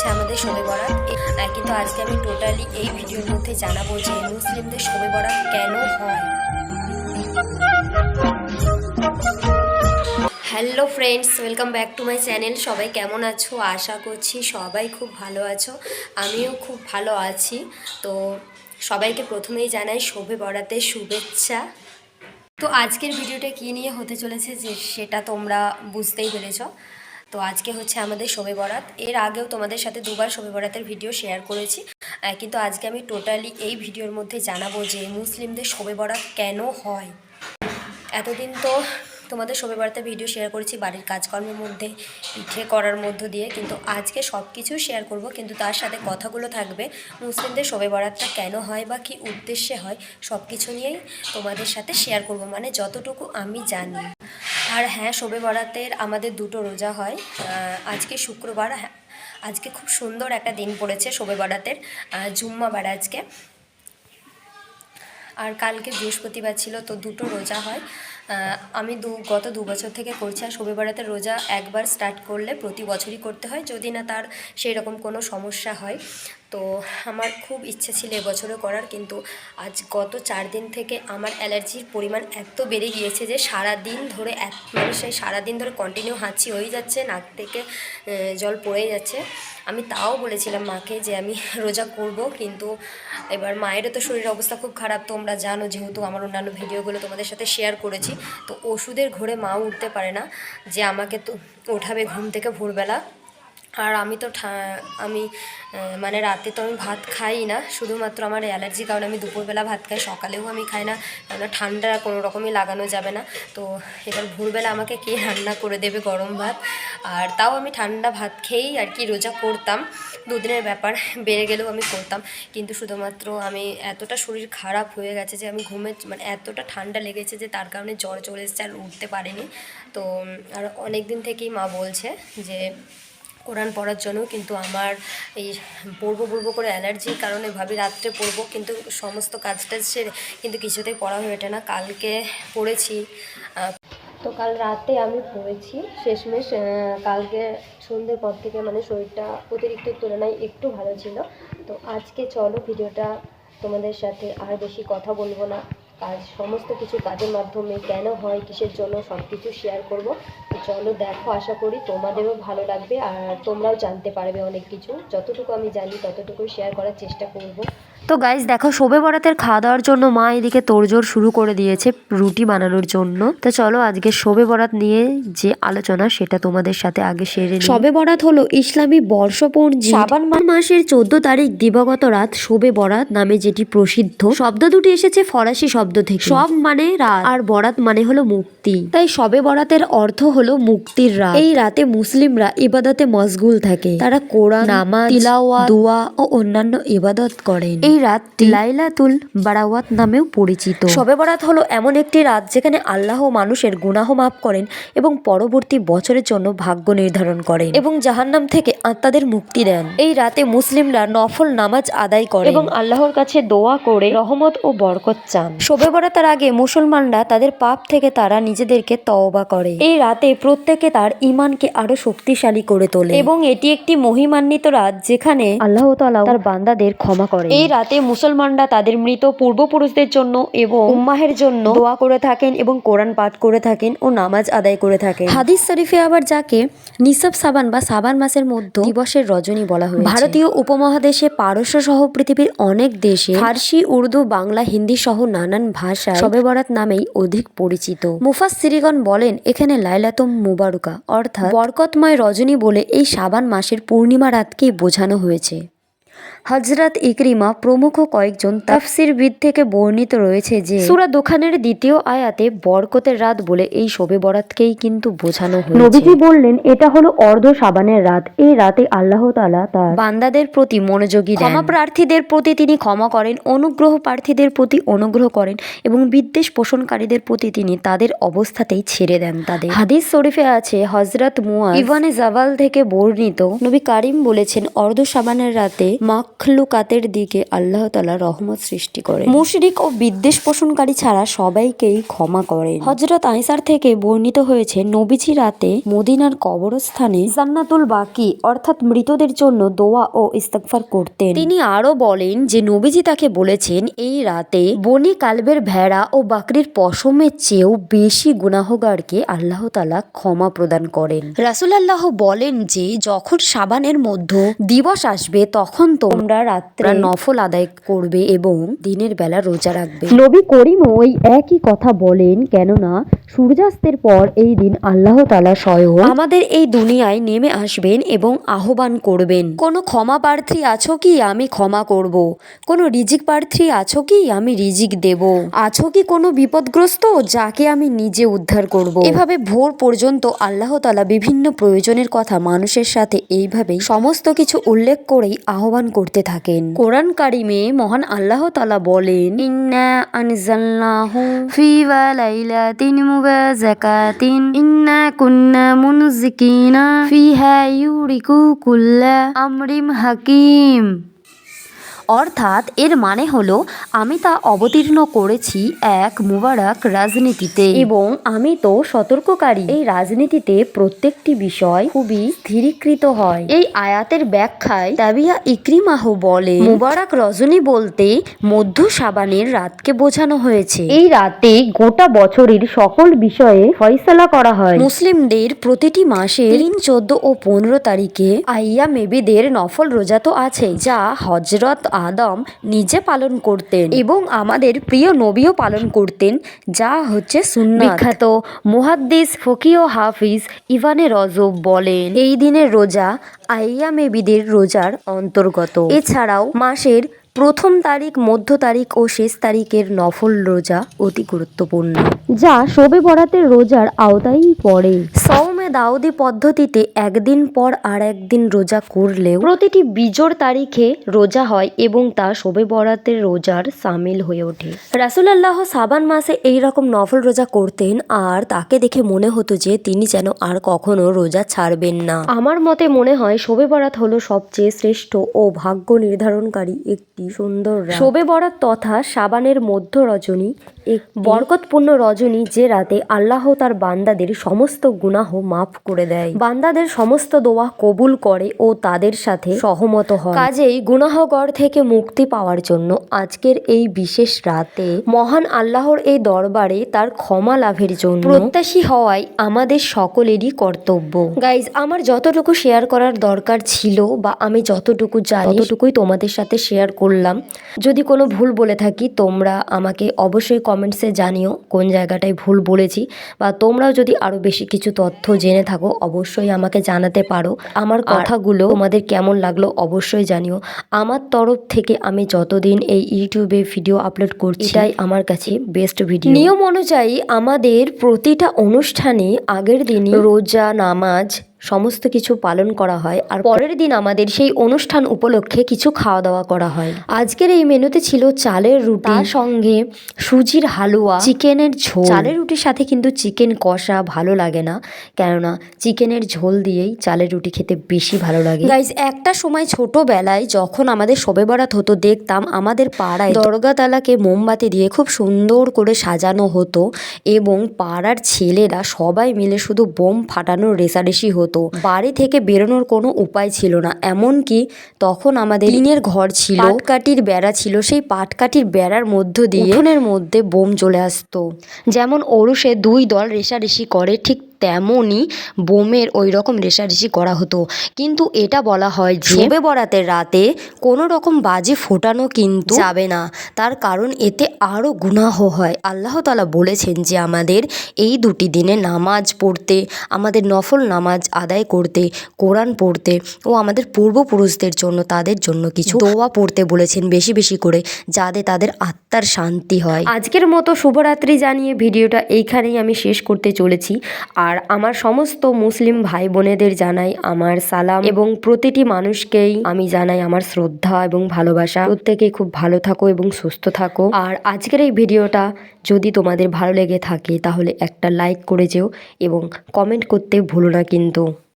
হচ্ছে আমাদের শবে বরাত। কিন্তু আজকে আমি টোটালি এই ভিডিওর মধ্যে জানাব যে মুসলিমদের শবে বরাত কেন হয়। Hello friends welcome back to my channel সবাই কেমন আছো? আশা করছি সবাই খুব ভালো আছো। আমিও খুব ভালো আছি। তো সবাইকে প্রথমেই জানাই শোভে বরাতে শুভেচ্ছা। তো আজকের ভিডিওটা কী নিয়ে হতে চলেছে যে সেটা তোমরা বুঝতেই পেরেছ। তো আজকে হচ্ছে আমাদের শবে বরাত। এর আগেও তোমাদের সাথে দুবার শবে বরাতের ভিডিও শেয়ার করেছি। কিন্তু আজকে আমি টোটালি এই ভিডিওর মধ্যে জানাব যে মুসলিমদের শবে বরাত কেন হয়। এতদিন তো তোমাদের শবে বরাতের ভিডিও শেয়ার করেছি বাড়ির কাজকর্মের মধ্যে, পিঠে করার মধ্য দিয়ে। কিন্তু আজকে সব কিছু শেয়ার করব। কিন্তু তার সাথে কথাগুলো থাকবে, মুসলিমদের শবে বরাতটা কেন হয় বা কী উদ্দেশ্যে হয় সব কিছু নিয়েই তোমাদের সাথে শেয়ার করব। মানে যতটুকু আমি জানি। আর হ্যাঁ শোবে বরাতের আমাদের দুটো রোজা হয়। আজকে শুক্রবার হ্যাঁ আজকে খুব সুন্দর একটা দিন পড়েছে শোবে বরাতের জুম্মাবার আজকে। আর কালকে বৃহস্পতিবার ছিল, তো দুটো রোজা হয়। আমি দু, গত দু বছর থেকে করছি, আর শবে বেড়াতে রোজা একবার স্টার্ট করলে প্রতি বছরই করতে হয়। যদি না তার সেই রকম কোনো সমস্যা হয় তো আমার খুব ইচ্ছে ছিল এবছরও করার, কিন্তু আজ গত চার দিন থেকে আমার অ্যালার্জির পরিমাণ এত বেড়ে গিয়েছে যে সারা দিন ধরে এক মানে সেই সারাদিন ধরে কন্টিনিউ হাঁচি হয়ে যাচ্ছে, নাক থেকে জল পড়ে যাচ্ছে। আমি তাও বলেছিলাম মাকে যে আমি রোজা করব, কিন্তু এবার মায়েরও তো শরীরের অবস্থা খুব খারাপ, তোমরা জানো যেহেতু আমার অন্যান্য ভিডিওগুলো তোমাদের সাথে শেয়ার করেছি, তো ওষুধের ঘোরে মাও উঠতে পারে না, যে আমাকে তো ওঠাবে ঘুম থেকে ভোরবেলা। আর আমি তো আমি মানে রাতে তো আমি ভাত খাই না, শুধুমাত্র আমার অ্যালার্জি কারণে আমি দুপুরবেলা ভাত খাই, সকালেও আমি খাই না, কেননা ঠান্ডা কোনো রকমই লাগানো যাবে না। তো এবার ভোরবেলা আমাকে কে রান্না করে দেবে গরম ভাত? আর তাও আমি ঠান্ডা ভাত খেয়েই আর কি রোজা করতাম। দুদিনের ব্যাপার, বেড়ে গেলেও আমি করতাম। কিন্তু শুধুমাত্র আমি এতটা শরীর খারাপ হয়ে গেছে যে আমি ঘুমে মানে এতটা ঠান্ডা লেগেছে যে তার কারণে জ্বর চলে এসেছে আর উঠতে পারিনি। তো আর অনেক দিন থেকেই মা বলছে যে কোরআন পড়ার জন্য, কিন্তু আমার এই পড়ব পড়ব করে অ্যালার্জির কারণে ভাবি রাত্রে পড়ব, কিন্তু সমস্ত কাজ টাজ সেরে, কিন্তু কিছুতেই পড়া হয়ে ওঠে না। কালকে পড়েছি তো কাল রাতে আমি পড়েছি। শেষমেশ কালকে সন্ধ্যের পর থেকে মানে শরীরটা অতিরিক্ত তুলনায় একটু ভালো ছিল। তো আজকে চলো ভিডিওটা তোমাদের সাথে আর বেশি কথা বলব না। কাজ, সমস্ত কিছু কাজের মাধ্যমে কেন হয়, কিসের জন্য সব কিছু শেয়ার করব। চলো দেখো, আশা করি তোমাদেরও ভালো লাগবে আর তোমরাও জানতে পারবে অনেক কিছু। যতটুকু আমি জানি ততটুকু শেয়ার করার চেষ্টা করব। তো গাইজ দেখো শোবে বরাতের খাওয়া দাওয়ার জন্য মা এদিকে তোড়জোড় শুরু করে দিয়েছে রুটি বানানোর জন্য। তো চলো আজকে শোবে বরাত নিয়ে যে আলোচনা সেটা তোমাদের সাথে আগে সেরে। শবে বরাত হলো ইসলামী বর্ষপঞ্জি। সাবান মাসের চোদ্দ তারিখ দিবাগত রাত শোবে বরাত নামে যেটি প্রসিদ্ধ। শব্দ দুটি এসেছে ফরাসি শব্দ থেকে। সব মানে রাত। আর বরাত মানে হলো মুক্তি। তাই শবে বরাতের অর্থ হলো মুক্তির রাত। এই রাতে মুসলিমরা ইবাদতে মশগুল থাকে। তারা কোরআন নামাজ তিলাওয়া দোয়া ও অন্যান্য ইবাদত করেন। এই রাত লাইলাতুল বারাওয়াত নামেও পরিচিত। শবে বরাত হলো এমন একটি রাত যেখানে আল্লাহ মানুষের গুনাহ মাফ করেন এবং পরবর্তী বছরের জন্য ভাগ্য নির্ধারণ করেন এবং জাহান্নাম থেকে আত্মাদের মুক্তি দেন। এই রাতে মুসলিমরা নফল নামাজ আদায় করে এবং আল্লাহর কাছে দোয়া করে রহমত ও বরকত চান। শবে বরাতের আগে মুসলমানরা তাদের পাপ থেকে তারা নিজেদেরকে তওবা করে। এই রাতে প্রত্যেকে তার ইমানকে আরও শক্তিশালী করে তোলে। এবং এটি একটি মহিমান্বিত রাত যেখানে আল্লাহ তাআলা তার বান্দাদের ক্ষমা করে এই রাতে মুসলমানরা তাদের মৃত পূর্বপুরুষদের জন্য এবং উম্মাহের জন্য দোয়া করে থাকেন এবং কোরআন পাঠ করে থাকেন ও নামাজ আদায় করে থাকেন। হাদিস শরীফে আবার যাকে নিসব সাবান বা সাবান মাসের মধ্যে দিবসের রজনী বলা হয় ভারতীয় উপমহাদেশে পারস্য সহ পৃথিবীর অনেক দেশে ফার্সি উর্দু বাংলা হিন্দি সহ নানান ভাষা শবে বরাত নামেই অধিক পরিচিত। মুফাসসিরিগণ বলেন এখানে লাইলাতুম মুবারকা অর্থাৎ বরকতময় রজনী বলে এই সাবান মাসের পূর্ণিমা রাতকেই বোঝানো হয়েছে। হজরত ইকরিমা প্রমুখ কয়েকজন তাফসিরবিদ থেকে বর্ণিত রয়েছে যে সূরা দোকানের দ্বিতীয় আয়াতে বরকতের রাত বলে এই শবে বরাতকেই কিন্তু বোঝানো হয়েছে। নবীজি বললেন এটা হলো অর্ধ সাবানের রাত। এই রাতে আল্লাহ তাআলা তার বান্দাদের প্রতি মনোযোগী দেন। ক্ষমা প্রার্থীদের প্রতি তিনি ক্ষমা করেন অনুগ্রহ প্রার্থীদের প্রতি অনুগ্রহ করেন এবং বিদ্বেষ পোষণকারীদের প্রতি তিনি তাদের অবস্থাতেই ছেড়ে দেন তাদের। হাদিস শরীফে আছে হজরত মুয়া ইভানে জাভাল থেকে বর্ণিত নবী কারিম বলেছেন অর্ধ সাবানের রাতে মাখলুকাতের দিকে আল্লাহ তালা রহমত সৃষ্টি করে মুশরিক ও বিদ্বেষ পোষণকারী ছাড়া সবাইকেই ক্ষমা করেন। হজরত আইসার থেকে বর্ণিত হয়েছে নবীজি রাতে মদিনার কবরস্থানে জান্নাতুল বাকি অর্থাৎ মৃতদের জন্য দোয়া ও ইস্তেগফার করতেন। তিনি আরও বলেন যে নবীজি তাকে বলেছেন এই রাতে বনি কালবের ভেড়া ও বাকরির পশমের চেয়েও বেশি গুনাহগারকে আল্লাহ তালা ক্ষমা প্রদান করেন। রাসুলাল্লাহ বলেন যে যখন সাবানের মধ্য দিবস আসবে তখন তোমরা রাত্রে নফল আদায় করবে এবং দিনের বেলা রোজা রাখবে। নবী করিম ওই একই কথা বলেন কেননা সূর্যাস্তের পর এই দিন আল্লাহ তালা স্বয়ং আমাদের এই দুনিয়ায় নেমে আসবেন এবং আহ্বান করবেন। কোনো ক্ষমা প্রার্থী আছো কি? আমি ক্ষমা করব। কোনো রিজিক প্রার্থী আছো কি? আমি রিজিক দেব। আছো কি কোনো বিপদগ্রস্ত? যাকে আমি নিজে উদ্ধার করব। এভাবে ভোর পর্যন্ত আল্লাহ তালা বিভিন্ন প্রয়োজনের কথা মানুষের সাথে এইভাবে সমস্ত কিছু উল্লেখ করেই আহ্বান করতে থাকেন। কোরআন কারিমে মহান আল্লাহ তালা বলেন, ইন্না আনজালনাহু ফি লাইলাতিন মুবাযাকাতিন, ইন্না কুন্না মুনজিকিনা ফিহা ইউরিকু কুল্লা আমরিম হাকিম। অর্থাৎ এর মানে হলো, আমি তা অবতীর্ণ করেছি এক মুবারক রাজনীতিতে। এবং আমি তো সতর্ককারী। এই রাজনীতিতে প্রত্যেকটি বিষয় খুবই স্থিরীকৃত হয়। এই আয়াতের ব্যাখ্যায় তাবিয়া ইক্রিমাহ বলে, মুবারক রজনী বলতে মধ্য সাবানের রাতকে বোঝানো হয়েছে। এই রাতে গোটা বছরের সকল বিষয়ে ফয়সালা করা হয়। মুসলিমদের প্রতিটি মাসে তিন, চোদ্দ ও পনেরো তারিখে আইয়া মেবিদের নফল রোজা তো আছে যা হজরত আদম নিজে পালন করতেন এবং আমাদের প্রিয় নবীও পালন করতেন যা হচ্ছে সুন্নাত। বিখ্যাত মুহাদ্দিস ফকিও হাফিজ ইভানে রজব বলেন এই দিনের রোজা আইয়া মেবিদের রোজার অন্তর্গত। এছাড়াও মাসের প্রথম তারিখ মধ্য তারিখ ও শেষ তারিখের নফল রোজা অতি গুরুত্বপূর্ণ। যা শবে বরাতের রোজার আওতায় পড়ে। সৌমে দাউদি পদ্ধতিতে একদিন পর আর একদিন রোজা করলেও প্রতিটি বিজোড় তারিখে রোজা হয় এবং তা শবে বরাতের রোজার সামিল হয়ে ওঠে। রাসুলাল্লাহ সাবান মাসে এই রকম নফল রোজা করতেন, আর তাকে দেখে মনে হতো যে তিনি যেন আর কখনো রোজা ছাড়বেন না। আমার মতে মনে হয় শবে বরাত হলো সবচেয়ে শ্রেষ্ঠ ও ভাগ্য নির্ধারণকারী একটি সুন্দর শবে বরাত তথা সাবানের মধ্য রজনী এক বরকতপূর্ণ রজনী যে রাতে আল্লাহ তার বান্দাদের সমস্ত গুনাহ মাফ করে দেয়। বান্দাদের সমস্ত দোয়া কবুল করে ও তাদের সাথে সহমত হয়। কাজেই গুনাহগর থেকে মুক্তি পাওয়ার জন্য আজকের এই বিশেষ রাতে মহান আল্লাহর এই দরবারে তার ক্ষমা লাভের জন্য প্রত্যাশী হওয়াই আমাদের সকলেরই কর্তব্য। গাইজ আমার যতটুকু শেয়ার করার দরকার ছিল বা আমি যতটুকু জানি, ততটুকুই তোমাদের সাথে শেয়ার করলাম। যদি কোনো ভুল বলে থাকি, তোমরা আমাকে অবশ্যই কমেন্টসে জানিও কোন জায়গাটায় ভুল বলেছি বা তোমরাও যদি আরও বেশি কিছু তথ্য জেনে থাকো অবশ্যই আমাকে জানাতে পারো। আমার কথাগুলো তোমাদের কেমন লাগল অবশ্যই জানিও। আমার তরফ থেকে আমি যতদিন এই ইউটিউবে ভিডিও আপলোড করছি এটাই আমার কাছে বেস্ট ভিডিও নিয়ম অনুযায়ী আমাদের প্রতিটা অনুষ্ঠানে আগের দিনই রোজা নামাজ সমস্ত কিছু পালন করা হয় আর পরের দিন আমাদের সেই অনুষ্ঠান উপলক্ষে কিছু খাওয়া দাওয়া করা হয়। আজকের এই মেনুতে ছিল চালের রুটি তার সঙ্গে সুজির হালুয়া চিকেনের ঝোল। চালের রুটির সাথে কিন্তু চিকেন কষা ভালো লাগে না। কেননা চিকেনের ঝোল দিয়েই চালের রুটি খেতে বেশি ভালো লাগে। গাইজ একটা সময় ছোটবেলায় যখন আমাদের শবে বরাত হতো দেখতাম আমাদের পাড়ায় দরগাতালাকে মোমবাতি দিয়ে খুব সুন্দর করে সাজানো হতো এবং পাড়ার ছেলেরা সবাই মিলে শুধু বোম ফাটানোর রেশারেশি হতো। বাড়ি থেকে বেরোনোর কোনো উপায় ছিল না। এমনকি তখন আমাদের টিনের ঘর ছিল। পাটকাঠির বেড়া ছিল। সেই পাটকাঠির বেড়ার মধ্য দিয়ে উঠোনের মধ্যে বোম চলে আসতো। যেমন ওরুষে দুই দল রেশারেশি করে ঠিক তেমনই বোমের ওই রকম রেশারেশি করা হতো। কিন্তু এটা বলা হয় যে শবে বরাতের রাতে কোনো রকম বাজি ফোটানো কিন্তু যাবে না। তার কারণ এতে আরও গুনাহ হয়। আল্লাহ তালা বলেছেন যে আমাদের এই দুটি দিনে নামাজ পড়তে আমাদের নফল নামাজ আদায় করতে কোরআন পড়তে ও আমাদের পূর্বপুরুষদের জন্য তাদের জন্য কিছু দোয়া পড়তে বলেছেন বেশি বেশি করে যাতে তাদের আত্মার শান্তি হয়। আজকের মতো শুভরাত্রি জানিয়ে ভিডিওটা এইখানেই আমি শেষ করতে চলেছি। আর আমার সমস্ত মুসলিম ভাই বোনেদের জানাই আমার সালাম এবং প্রতিটি মানুষকেই আমি জানাই আমার শ্রদ্ধা এবং ভালোবাসা। প্রত্যেকেই খুব ভালো থাকো এবং সুস্থ থাকো। আর আজকের এই ভিডিওটা যদি তোমাদের ভালো লেগে থাকে, তাহলে একটা লাইক করে যেও এবং কমেন্ট করতে ভুলো না কিন্তু।